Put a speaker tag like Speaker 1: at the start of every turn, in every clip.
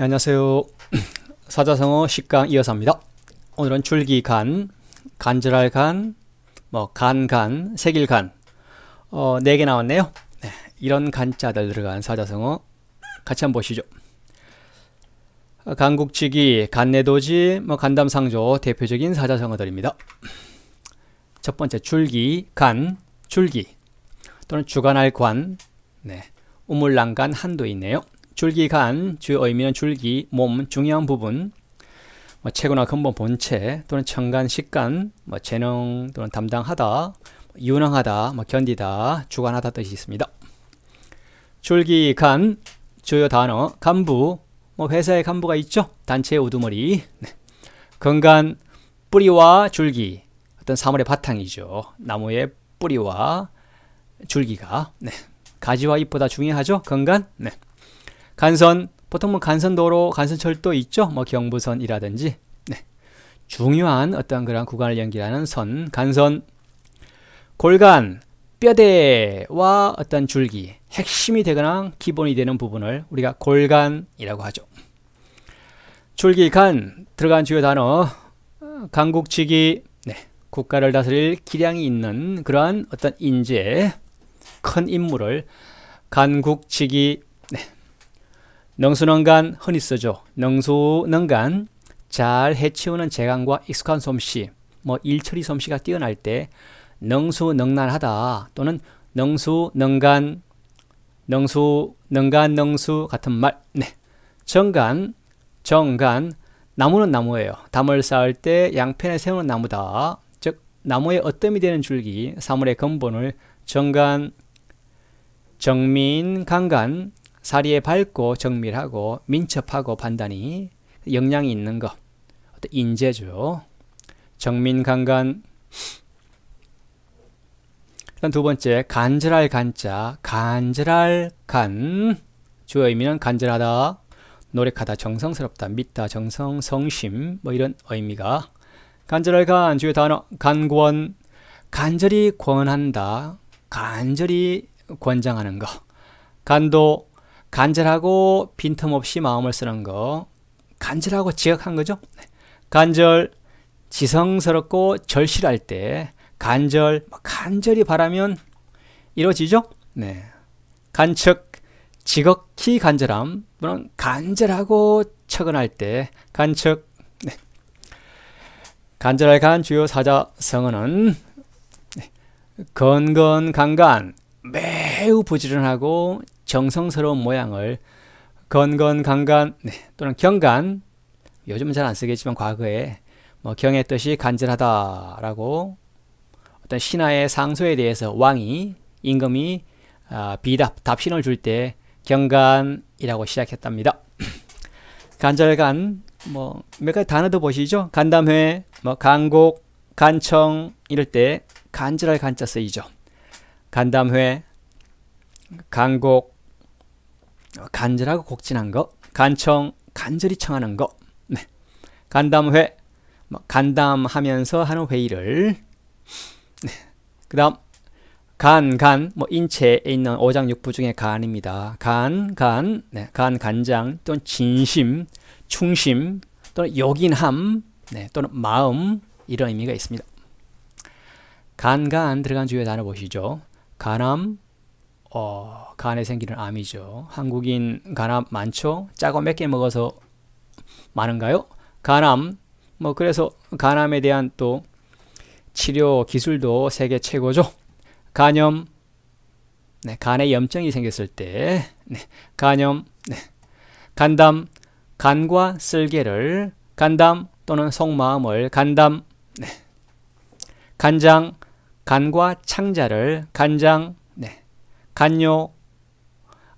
Speaker 1: 네, 안녕하세요. 사자성어 식강 이어서입니다. 오늘은 줄기 간, 간절할 간, 뭐 간간, 색일 간, 어, 네개 나왔네요. 네, 이런 간자들 들어간 사자성어 같이 한번 보시죠. 어, 간국치기, 간내도지, 뭐 간담상조 대표적인 사자성어들입니다. 첫 번째 줄기, 간, 줄기 또는 주간할 관, 네, 우물난간 한도 있네요. 줄기 간 주요 의미는 줄기 몸 중요한 부분 뭐 체구나 근본 본체 또는 청간 식간 뭐 재능 또는 담당하다 유능하다 뭐 견디다 주관하다 뜻이 있습니다. 줄기 간 주요 단어 간부 뭐 회사의 간부가 있죠 단체의 우두머리 네. 건간 뿌리와 줄기 어떤 사물의 바탕이죠 나무의 뿌리와 줄기가 네. 가지와 잎보다 중요하죠 건간 네. 간선 보통 뭐 간선도로 간선철도 있죠? 뭐 경부선이라든지. 네. 중요한 어떤 그런 구간을 연결하는 선 간선. 골간 뼈대와 어떤 줄기 핵심이 되거나 기본이 되는 부분을 우리가 골간이라고 하죠. 줄기 간 들어간 주요 단어. 강국치기 네. 국가를 다스릴 기량이 있는 그러한 어떤 인재 큰 인물을 간국치기 능수능간 흔히 쓰죠. 능수능간 잘 해치우는 재간과 익숙한 솜씨, 뭐 일처리 솜씨가 뛰어날 때 능수능란하다 또는 능수능간, 능수 능간, 능수 같은 말. 네. 정간, 정간, 나무는 나무예요. 담을 쌓을 때 양편에 세우는 나무다. 즉 나무의 어뜸이 되는 줄기, 사물의 근본을 정간, 정민, 강간, 사리에 밝고 정밀하고 민첩하고 판단이 역량이 있는 것. 어떤 인재죠. 정민강간. 일단 두 번째 간절할 간자 간절할 간. 주어 의미는 간절하다 노력하다 정성스럽다 믿다 정성 성심 뭐 이런 의미가. 간절할 간 주요 단어 간권. 간절히 권한다 간절히 권장하는 거 간도 간절하고 빈틈없이 마음을 쓰는 거 간절하고 지각한 거죠. 네. 간절 지성스럽고 절실할 때 간절 뭐 간절히 바라면 이루어지죠. 네. 간척 지극히 간절함 또는 간절하고 척은할 때 간척 네. 간절할 간 주요 사자 성어는 네. 건건간간 매우 부지런하고 정성스러운 모양을 건건강간 네, 또는 경간 요즘은 잘 안 쓰겠지만 과거에 뭐 경의 뜻이 간절하다라고 어떤 신하의 상소에 대해서 왕이 임금이 아, 비답 답신을 줄 때 경간이라고 시작했답니다. 간절간 뭐 몇 가지 단어도 보시죠. 간담회, 뭐 간곡, 간청 이럴 때 간절할 간자 쓰이죠. 간담회, 간곡, 간절하고 곡진한 거, 간청, 간절히 청하는 거, 네. 간담회, 뭐 간담하면서 하는 회의를, 네. 그 다음, 간, 간, 뭐 인체에 있는 오장육부 중에 간입니다. 간, 간, 네. 간, 간장, 또는 진심, 충심, 또는 요긴함, 네. 또는 마음, 이런 의미가 있습니다. 간, 간 들어간 주요 단어 보시죠. 간암, 어, 간에 생기는 암이죠. 한국인 간암 많죠? 짜고 몇 개 먹어서 많은가요? 간암, 뭐 그래서 간암에 대한 또 치료 기술도 세계 최고죠. 간염, 네, 간에 염증이 생겼을 때, 네, 간염, 네, 간담, 간과 쓸개를, 간담 또는 속마음을, 간담, 네, 간장, 간과 창자를, 간장, 간요.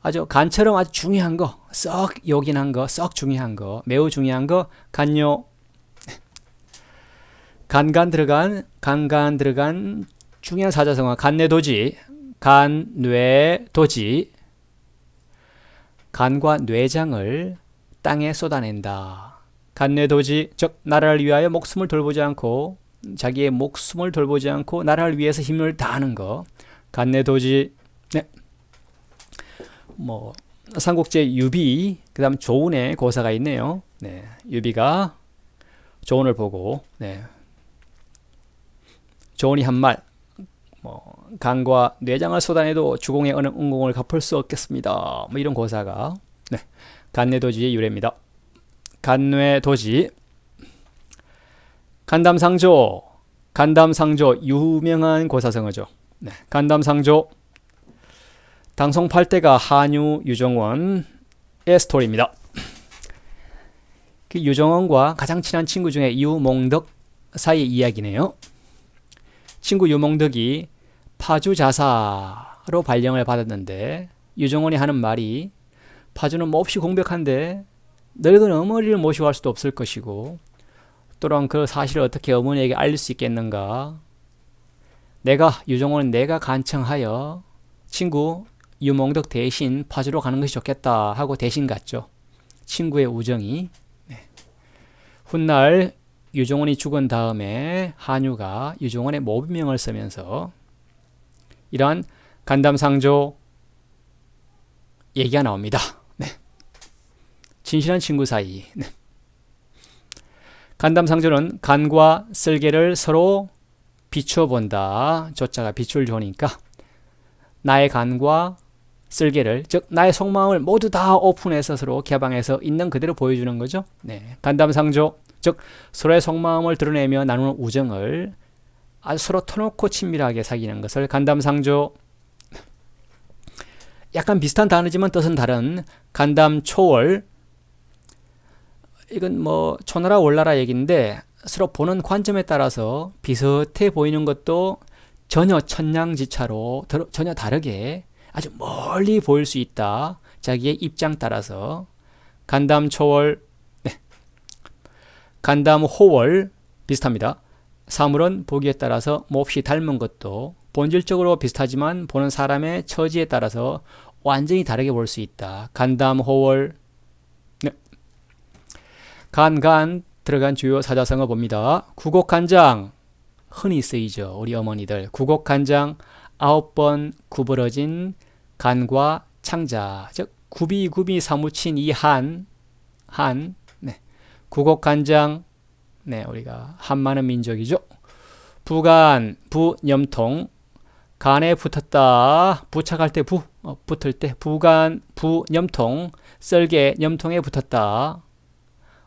Speaker 1: 아주 간처럼 아주 중요한 거, 썩 요긴한 거, 썩 중요한 거, 매우 중요한 거, 간요. 간간 들어간 간간 들어간 중요한 사자성어 간뇌도지, 간뇌도지. 간과 뇌장을 땅에 쏟아낸다. 간뇌도지. 즉 나라를 위하여 목숨을 돌보지 않고 자기의 목숨을 돌보지 않고 나라를 위해서 힘을 다하는 거. 간뇌도지 네. 뭐 삼국지에 유비, 그다음 조운의 고사가 있네요. 네, 유비가 조운을 보고 네. 조운이 한 말, 뭐 간과 뇌장을 쏟아내도 주공의 어느 은공을 갚을 수 없겠습니다. 뭐 이런 고사가 네, 간뇌도지의 유래입니다. 간뇌도지 간담상조 간담상조 유명한 고사성어죠. 네, 간담상조 당송 8대가 한유 유정원의 스토리입니다. 그 유정원과 가장 친한 친구 중에 유몽덕 사이 이야기네요. 친구 유몽덕이 파주 자사로 발령을 받았는데 유정원이 하는 말이 파주는 몹시 공백한데 늙은 어머니를 모시고 갈 수도 없을 것이고 또한 그 사실을 어떻게 어머니에게 알릴 수 있겠는가 내가 유정원은 내가 간청하여 친구 유몽덕 대신 파주로 가는 것이 좋겠다 하고 대신 갔죠. 친구의 우정이 네. 훗날 유종원이 죽은 다음에 한유가 유종원의 모비명을 쓰면서 이러한 간담상조 얘기가 나옵니다. 네. 진실한 친구 사이. 네. 간담상조는 간과 쓸개를 서로 비추어 본다. 조자가 비출 조니까 나의 간과 쓸개를 즉 나의 속마음을 모두 다 오픈해서 서로 개방해서 있는 그대로 보여주는 거죠. 네. 간담상조 즉 서로의 속마음을 드러내며 나누는 우정을 아주 서로 터놓고 친밀하게 사귀는 것을 간담상조 약간 비슷한 단어지만 뜻은 다른 간담초월 이건 뭐 초나라 월나라 얘기인데 서로 보는 관점에 따라서 비슷해 보이는 것도 전혀 천냥지차로 전혀 다르게 아주 멀리 보일 수 있다. 자기의 입장 따라서 간담 초월 네. 간담 호월 비슷합니다. 사물은 보기에 따라서 몹시 닮은 것도 본질적으로 비슷하지만 보는 사람의 처지에 따라서 완전히 다르게 볼 수 있다. 간담 호월 네. 간간 들어간 주요 사자성어 봅니다. 구곡간장 흔히 쓰이죠. 우리 어머니들 구곡간장 아홉 번 구부러진 간과 창자, 즉 구비구비 사무친 이 한, 한, 네. 구곡간장, 네, 우리가 한많은 민족이죠. 부간, 부염통, 간에 붙었다. 부착할 때 부, 어, 붙을 때 부간, 부염통, 썰개, 염통에 붙었다.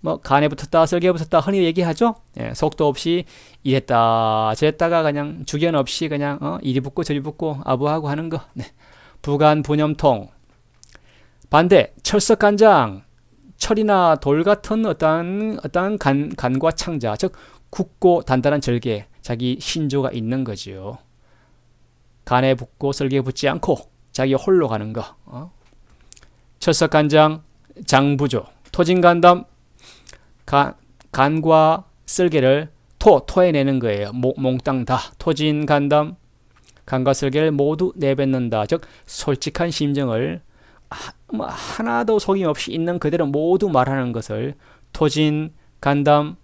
Speaker 1: 뭐 간에 붙었다, 썰개에 붙었다 흔히 얘기하죠. 예, 속도 없이 이랬다 저랬다가 그냥 주견 없이 그냥 어, 이리 붙고 저리 붙고 아부하고 하는 거. 네. 부간 분염통. 반대 철석간장. 철이나 돌 같은 어떤 어떤 간 간과 창자, 즉 굳고 단단한 절개, 자기 신조가 있는 거지요. 간에 붙고 설계에 붙지 않고 자기 홀로 가는 거. 어? 철석간장, 장부조, 토진간담, 간, 간과 쓸개를 토, 토해내는 거예요. 몽, 몽땅 다. 토진, 간담, 간과 쓸개를 모두 내뱉는다. 즉, 솔직한 심정을 하, 뭐 하나도 속임 없이 있는 그대로 모두 말하는 것을 토진, 간담,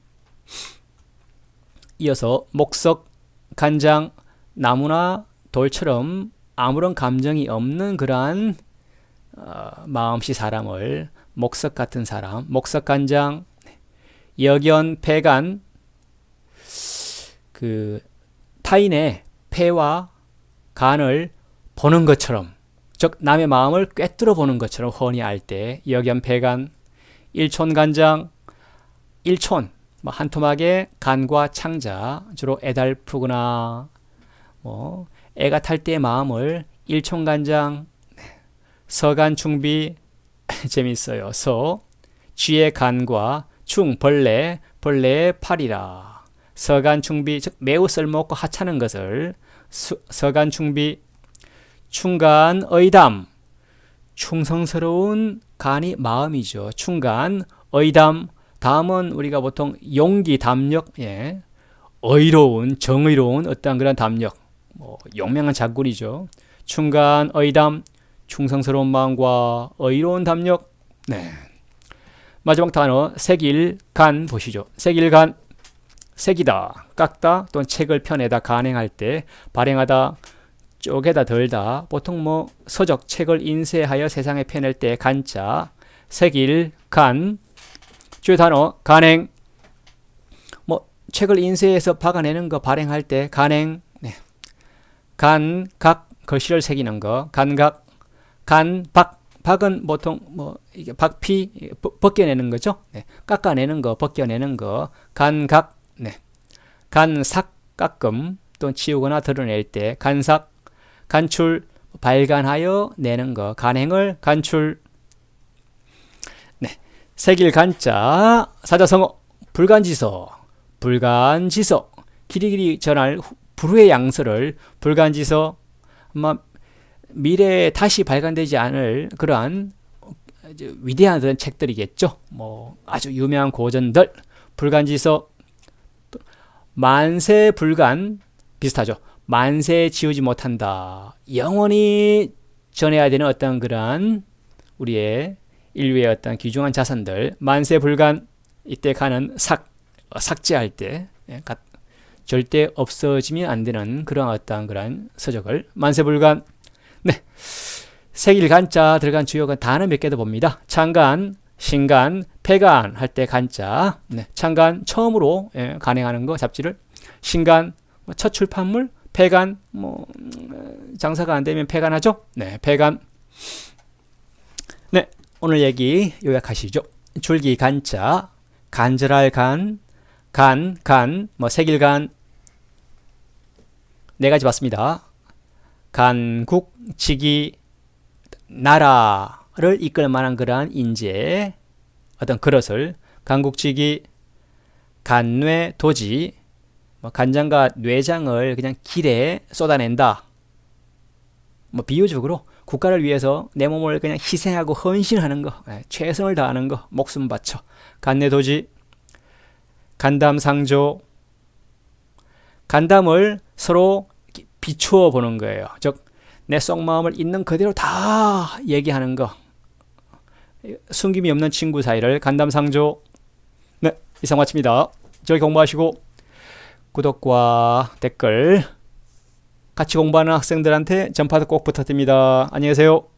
Speaker 1: 이어서 목석, 간장, 나무나 돌처럼 아무런 감정이 없는 그러한 어, 마음씨 사람을 목석 같은 사람, 목석 간장, 여견, 폐간, 그 타인의 폐와 간을 보는 것처럼, 즉 남의 마음을 꿰뚫어 보는 것처럼 훤히 알 때 여견, 폐간, 일촌 간장, 일촌, 뭐 한 토막의 간과 창자, 주로 애달프거나 뭐 애가 탈 때의 마음을 일촌 간장, 서간충비 재밌어요. 서 쥐의 간과 충 벌레 벌레의 팔이라 서간충비 즉 매우 쓸모없고 하찮은 것을 수, 서간충비 충간 의담 충성스러운 간이 마음이죠. 충간 의담 다음은 우리가 보통 용기 담력 예. 의로운 정의로운 어떤 그런 담력 뭐 용맹한 작군이죠. 충간 의담 충성스러운 마음과 의로운 담력 네. 마지막 단어 색일간 보시죠. 색일간 색이다, 깎다 또는 책을 펴내다 간행할 때 발행하다 쪼개다 덜다. 보통 뭐 서적 책을 인쇄하여 세상에 펴낼 때 간자 색일 간. 주요 단어 간행. 뭐 책을 인쇄해서 박아내는 거 발행할 때 간행. 네. 간각 글씨를 새기는 거. 간각. 간박 박은 보통 뭐 이게 박피 벗- 벗겨내는 거죠? 네. 깎아내는 거 벗겨내는 거. 간각 네. 간삭 깎음. 또는 치우거나 드러낼 때 간삭 간출 발간하여 내는 거. 간행을 간출. 네. 색일 간자. 사자성어. 불간지서. 불간지서. 길이길이 전할 후- 불후의 양서를 불간지서. 아마 미래에 다시 발간되지 않을 그러한 위대한 그런 책들이겠죠 뭐 아주 유명한 고전들 불간지서 또 만세 불간 비슷하죠. 만세 지우지 못한다. 영원히 전해야 되는 어떤 그런 우리의 인류의 어떤 귀중한 자산들 만세 불간 이때 가는 삭 어, 삭제할 때 예, 가- 절대 없어지면 안 되는 그런 어떤 그런 서적을 만세 불간 네 색일 간자 들어간 주요가 단어 몇 개 더 봅니다. 창간 신간, 폐간 할 때 간자, 네, 창간 처음으로 예, 간행하는 거 잡지를 신간 뭐첫 출판물, 폐간 뭐 음, 장사가 안 되면 폐간하죠. 네, 폐간. 네, 오늘 얘기 요약하시죠. 줄기 간자, 간절할 간, 간, 간, 뭐 색일 간 네 가지 봤습니다. 간국, 지기, 나라를 이끌 만한 그러한 인재, 어떤 그릇을 간국지기, 간뇌, 도지, 뭐 간장과 뇌장을 그냥 길에 쏟아낸다. 뭐 비유적으로 국가를 위해서 내 몸을 그냥 희생하고 헌신하는 거, 예, 최선을 다하는 거, 목숨 바쳐. 간뇌도지, 간담상조, 간담을 서로 비추어 보는 거예요. 즉, 내 속마음을 있는 그대로 다 얘기하는 거. 숨김이 없는 친구 사이를 간담상조. 네, 이상 마칩니다. 저희 공부하시고 구독과 댓글 같이 공부하는 학생들한테 전파도 꼭 부탁드립니다. 안녕히 계세요.